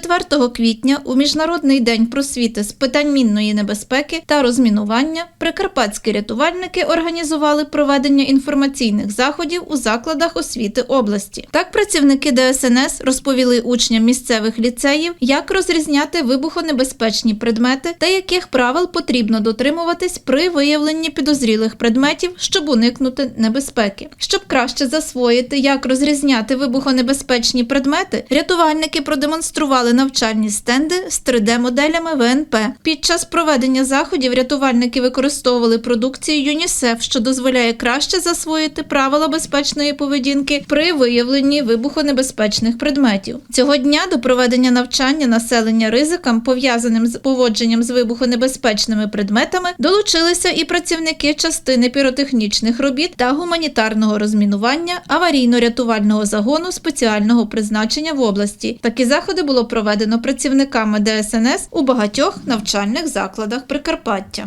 4 квітня у Міжнародний день просвіти з питань мінної небезпеки та розмінування прикарпатські рятувальники організували проведення інформаційних заходів у закладах освіти області. Так працівники ДСНС розповіли учням місцевих ліцеїв, як розрізняти вибухонебезпечні предмети та яких правил потрібно дотримуватись при виявленні підозрілих предметів, щоб уникнути небезпеки. Щоб краще засвоїти, як розрізняти вибухонебезпечні предмети, рятувальники продемонстрували навчальні стенди з 3D-моделями ВНП. Під час проведення заходів рятувальники використовували продукцію ЮНІСЕФ, що дозволяє краще засвоїти правила безпечної поведінки при виявленні вибухонебезпечних предметів. Цього дня до проведення навчання населення ризикам, пов'язаним з поводженням з вибухонебезпечними предметами, долучилися і працівники частини піротехнічних робіт та гуманітарного розмінування аварійно-рятувального загону спеціального призначення в області. Такі заходи було проведено працівниками ДСНС у багатьох навчальних закладах Прикарпаття.